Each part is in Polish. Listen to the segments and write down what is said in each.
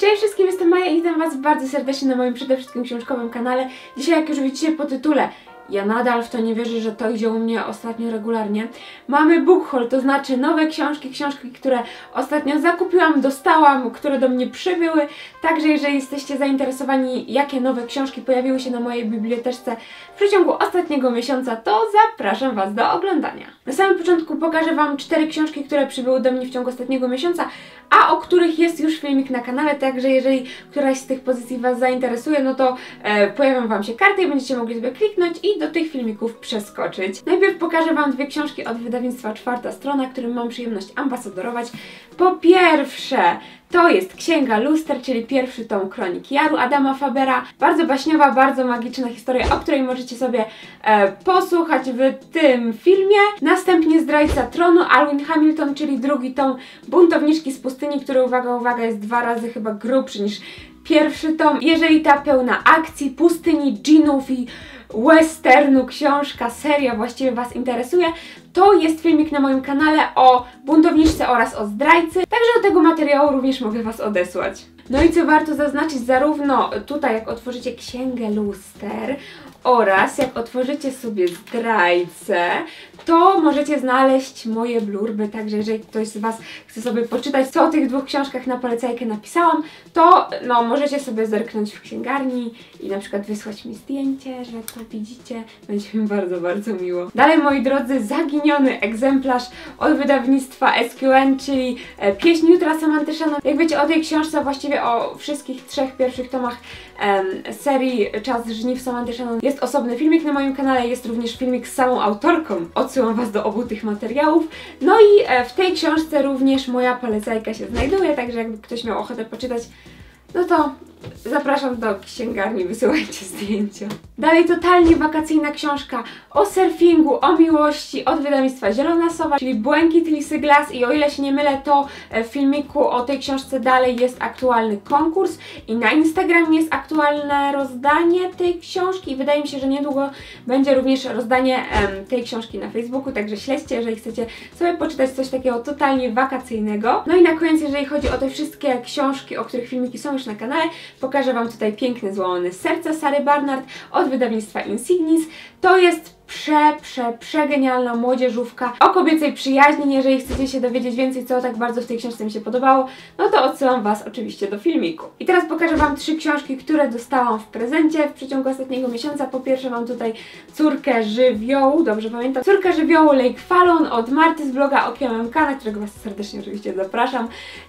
Cześć wszystkim, jestem Maja i witam Was bardzo serdecznie na moim przede wszystkim książkowym kanale. Dzisiaj, jak już widzicie po tytule, ja nadal w to nie wierzę, że to idzie u mnie ostatnio regularnie. Mamy book haul, to znaczy nowe książki, książki, które ostatnio zakupiłam, dostałam, które do mnie przybyły. Także jeżeli jesteście zainteresowani, jakie nowe książki pojawiły się na mojej biblioteczce w przeciągu ostatniego miesiąca, to zapraszam Was do oglądania. Na samym początku pokażę Wam cztery książki, które przybyły do mnie w ciągu ostatniego miesiąca, a o których jest już filmik na kanale, także jeżeli któraś z tych pozycji Was zainteresuje, no to e, pojawią Wam się karty i będziecie mogli sobie kliknąć i do tych filmików przeskoczyć. Najpierw pokażę Wam dwie książki od wydawnictwa Czwarta Strona, którym mam przyjemność ambasadorować. Po pierwsze, to jest Księga Luster, czyli pierwszy tom Kronik Jaru Adama Fabera. Bardzo baśniowa, bardzo magiczna historia, o której możecie sobie e, posłuchać w tym filmie. Następnie Zdrajca Tronu, Alwin Hamilton, czyli drugi tom Buntowniczki z pustyni, który, uwaga, uwaga, jest dwa razy chyba grubszy niż pierwszy tom. Jeżeli ta pełna akcji, pustyni, dżinów i westernu, książka, seria właściwie Was interesuje, to jest filmik na moim kanale o buntowniczce oraz o zdrajcy, także do tego materiału również mogę Was odesłać. No i co warto zaznaczyć, zarówno tutaj jak otworzycie Księgę Luster oraz jak otworzycie sobie zdrajcę, to możecie znaleźć moje blurby, także jeżeli ktoś z Was chce sobie poczytać, co o tych dwóch książkach na polecajkę napisałam, to no, możecie sobie zerknąć w księgarni i na przykład wysłać mi zdjęcie, że to widzicie. Będzie mi bardzo, bardzo miło. Dalej, moi drodzy, zaginiony egzemplarz od wydawnictwa SQN, czyli e, Pieśń Jutra Samantysza. Jak wiecie, o tej książce, właściwie o wszystkich trzech pierwszych tomach em, serii Czas Żniw Samantyszanon jest osobny filmik na moim kanale, jest również filmik z samą autorką. Odsyłam Was do obu tych materiałów. No i e, w tej książce również moja polecajka się znajduje, także jakby ktoś miał ochotę poczytać, no to zapraszam do księgarni, wysyłajcie zdjęcia. Dalej totalnie wakacyjna książka o surfingu, o miłości od wydawnictwa Zielona Sowa, czyli Błękit Lisy Glass i o ile się nie mylę, to w filmiku o tej książce dalej jest aktualny konkurs i na Instagramie jest aktualne rozdanie tej książki i wydaje mi się, że niedługo będzie również rozdanie em, tej książki na Facebooku, także śledźcie, jeżeli chcecie sobie poczytać coś takiego totalnie wakacyjnego. No i na koniec, jeżeli chodzi o te wszystkie książki, o których filmiki są już na kanale, Pokażę Wam tutaj piękny złamany serca Sary Barnard od wydawnictwa Insignis. To jest prze, prze, przegenialna młodzieżówka o kobiecej przyjaźni. Jeżeli chcecie się dowiedzieć więcej, co tak bardzo w tej książce mi się podobało, no to odsyłam Was oczywiście do filmiku. I teraz pokażę Wam trzy książki, które dostałam w prezencie w przeciągu ostatniego miesiąca. Po pierwsze mam tutaj Córkę Żywiołu, dobrze pamiętam, Córkę Żywiołu Lake Fallon od Marty z bloga Okiem na którego Was serdecznie oczywiście zapraszam.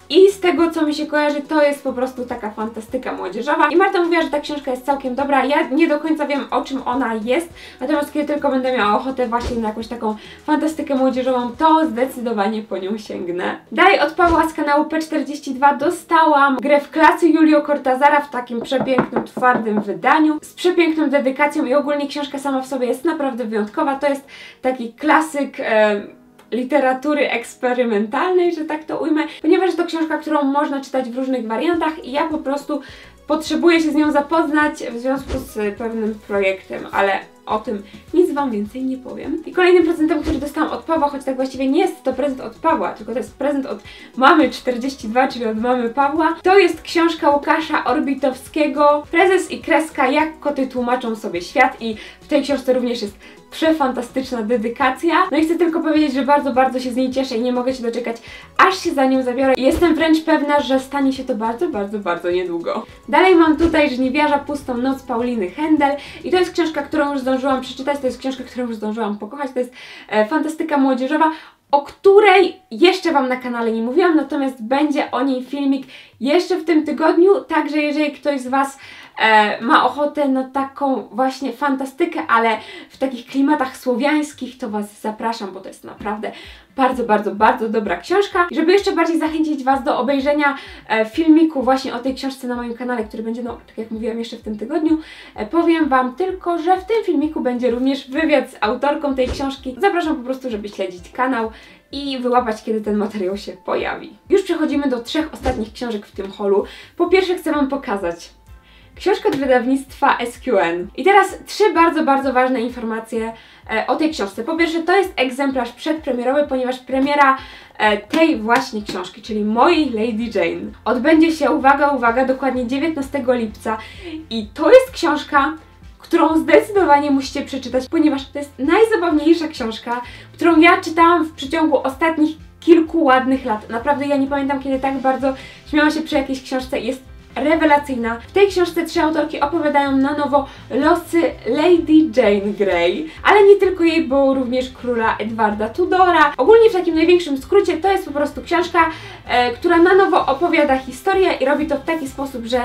I z tego, co mi się kojarzy, to jest po prostu taka fantastyka młodzieżowa. I Marta mówiła, że ta książka jest całkiem dobra. Ja nie do końca wiem, o czym ona jest, natomiast kiedy tylko będę miała ochotę właśnie na jakąś taką fantastykę młodzieżową, to zdecydowanie po nią sięgnę. Dalej od Pawła z kanału P42 dostałam grę w klasy Julio Cortazara w takim przepięknym, twardym wydaniu, z przepiękną dedykacją i ogólnie książka sama w sobie jest naprawdę wyjątkowa. To jest taki klasyk... E, literatury eksperymentalnej, że tak to ujmę, ponieważ to książka, którą można czytać w różnych wariantach i ja po prostu potrzebuję się z nią zapoznać w związku z pewnym projektem, ale o tym Wam więcej nie powiem. I kolejnym prezentem, który dostałam od Pawła, choć tak właściwie nie jest to prezent od Pawła, tylko to jest prezent od mamy 42, czyli od mamy Pawła, to jest książka Łukasza Orbitowskiego Prezes i kreska, jak koty tłumaczą sobie świat i w tej książce również jest przefantastyczna dedykacja. No i chcę tylko powiedzieć, że bardzo, bardzo się z niej cieszę i nie mogę się doczekać, aż się za nią zabiorę. Jestem wręcz pewna, że stanie się to bardzo, bardzo, bardzo niedługo. Dalej mam tutaj Żniwiarza Pustą Noc Pauliny Händel i to jest książka, którą już zdążyłam przeczytać, to jest książka, którą już zdążyłam pokochać, to jest e, fantastyka młodzieżowa, o której jeszcze Wam na kanale nie mówiłam, natomiast będzie o niej filmik jeszcze w tym tygodniu, także jeżeli ktoś z Was e, ma ochotę na taką właśnie fantastykę, ale w takich klimatach słowiańskich, to Was zapraszam, bo to jest naprawdę bardzo, bardzo, bardzo dobra książka. I żeby jeszcze bardziej zachęcić Was do obejrzenia e, filmiku właśnie o tej książce na moim kanale, który będzie, no, tak jak mówiłam, jeszcze w tym tygodniu, e, powiem Wam tylko, że w tym filmiku będzie również wywiad z autorką tej książki. Zapraszam po prostu, żeby śledzić kanał i wyłapać, kiedy ten materiał się pojawi. Już przechodzimy do trzech ostatnich książek w tym holu. Po pierwsze chcę Wam pokazać książka od wydawnictwa SQN. I teraz trzy bardzo, bardzo ważne informacje e, o tej książce. Po pierwsze, to jest egzemplarz przedpremierowy, ponieważ premiera e, tej właśnie książki, czyli mojej Lady Jane, odbędzie się, uwaga, uwaga, dokładnie 19 lipca. I to jest książka, którą zdecydowanie musicie przeczytać, ponieważ to jest najzabawniejsza książka, którą ja czytałam w przeciągu ostatnich kilku ładnych lat. Naprawdę ja nie pamiętam, kiedy tak bardzo śmiałam się przy jakiejś książce. Jest rewelacyjna. W tej książce trzy autorki opowiadają na nowo losy Lady Jane Grey, ale nie tylko jej, bo również króla Edwarda Tudora. Ogólnie w takim największym skrócie to jest po prostu książka, e, która na nowo opowiada historię i robi to w taki sposób, że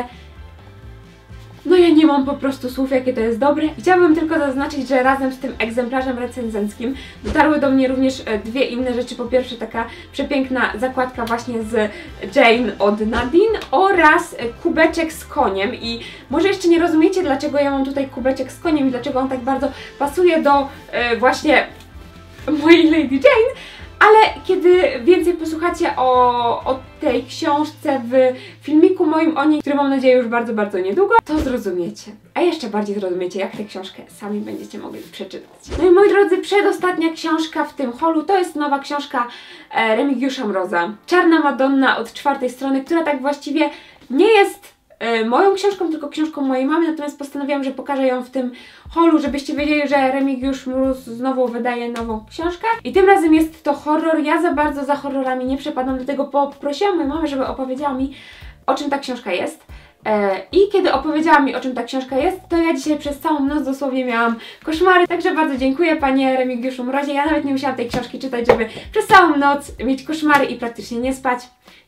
nie mam po prostu słów, jakie to jest dobre. Chciałabym tylko zaznaczyć, że razem z tym egzemplarzem recenzenckim dotarły do mnie również e, dwie inne rzeczy. Po pierwsze taka przepiękna zakładka właśnie z Jane od Nadine oraz e, kubeczek z koniem i może jeszcze nie rozumiecie, dlaczego ja mam tutaj kubeczek z koniem i dlaczego on tak bardzo pasuje do e, właśnie mojej Lady Jane, ale kiedy więcej posłuchacie o, o tej książce w filmiku moim o niej, który mam nadzieję już bardzo, bardzo niedługo, to zrozumiecie. A jeszcze bardziej zrozumiecie, jak tę książkę sami będziecie mogli przeczytać. No i moi drodzy, przedostatnia książka w tym holu to jest nowa książka e, Remigiusza Mroza. Czarna Madonna od czwartej strony, która tak właściwie nie jest moją książką, tylko książką mojej mamy, natomiast postanowiłam, że pokażę ją w tym holu, żebyście wiedzieli, że Remigiusz Mróz znowu wydaje nową książkę. I tym razem jest to horror. Ja za bardzo za horrorami nie przepadam, dlatego poprosiłam moją mamę, żeby opowiedziała mi, o czym ta książka jest. E, I kiedy opowiedziała mi, o czym ta książka jest, to ja dzisiaj przez całą noc dosłownie miałam koszmary, także bardzo dziękuję Panie Remigiuszu Mrozie. Ja nawet nie musiałam tej książki czytać, żeby przez całą noc mieć koszmary i praktycznie nie spać.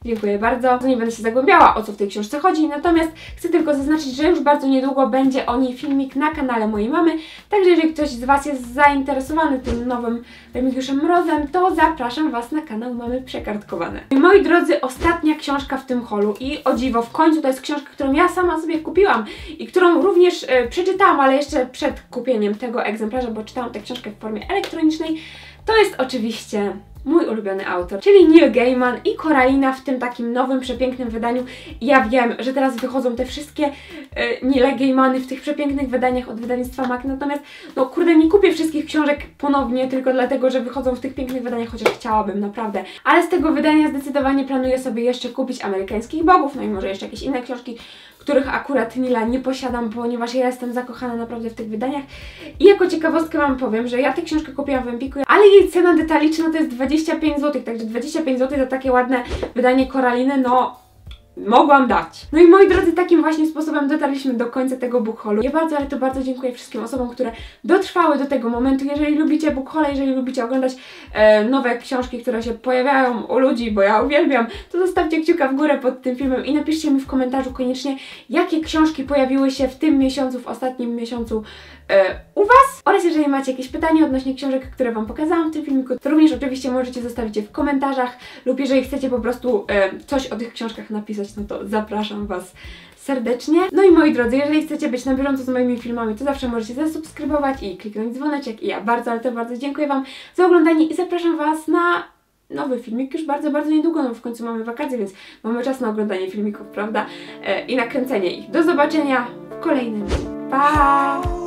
Dziękuję bardzo. Nie będę się zagłębiała, o co w tej książce chodzi, natomiast chcę tylko zaznaczyć, że już bardzo niedługo będzie o niej filmik na kanale mojej mamy, także jeżeli ktoś z Was jest zainteresowany tym nowym Remigiuszem Mrozem, to zapraszam Was na kanał Mamy Przekartkowane. Moi drodzy, ostatnia książka w tym holu i o dziwo, w końcu to jest książka, którą ja sama sobie kupiłam i którą również e, przeczytałam, ale jeszcze przed kupieniem tego egzemplarza, bo czytałam tę książkę w formie elektronicznej, to jest oczywiście mój ulubiony autor, czyli Neil Gaiman i Koralina w tym takim nowym, przepięknym wydaniu. Ja wiem, że teraz wychodzą te wszystkie y, Neil Gaimany w tych przepięknych wydaniach od wydawnictwa MAC, natomiast no kurde, nie kupię wszystkich książek ponownie tylko dlatego, że wychodzą w tych pięknych wydaniach, chociaż chciałabym, naprawdę. Ale z tego wydania zdecydowanie planuję sobie jeszcze kupić Amerykańskich Bogów, no i może jeszcze jakieś inne książki, których akurat Nila nie posiadam, ponieważ ja jestem zakochana naprawdę w tych wydaniach. I jako ciekawostkę Wam powiem, że ja tę książkę kupiłam w Empiku, ale jej cena detaliczna to jest 25 zł, także 25 zł za takie ładne wydanie Koraliny, no mogłam dać. No i moi drodzy, takim właśnie sposobem dotarliśmy do końca tego bookholu. Ja bardzo, ale to bardzo dziękuję wszystkim osobom, które dotrwały do tego momentu. Jeżeli lubicie bookhole, jeżeli lubicie oglądać e, nowe książki, które się pojawiają u ludzi, bo ja uwielbiam, to zostawcie kciuka w górę pod tym filmem i napiszcie mi w komentarzu koniecznie, jakie książki pojawiły się w tym miesiącu, w ostatnim miesiącu e, u Was. Oraz jeżeli macie jakieś pytania odnośnie książek, które Wam pokazałam w tym filmiku, to również oczywiście możecie zostawić je w komentarzach lub jeżeli chcecie po prostu e, coś o tych książkach napisać, no to zapraszam Was serdecznie. No i moi drodzy, jeżeli chcecie być na bieżąco z moimi filmami, to zawsze możecie zasubskrybować i kliknąć dzwoneczek i ja bardzo, ale to bardzo dziękuję Wam za oglądanie i zapraszam Was na nowy filmik już bardzo, bardzo niedługo, no w końcu mamy wakacje, więc mamy czas na oglądanie filmików, prawda? E, I nakręcenie ich. Do zobaczenia w kolejnym. Pa!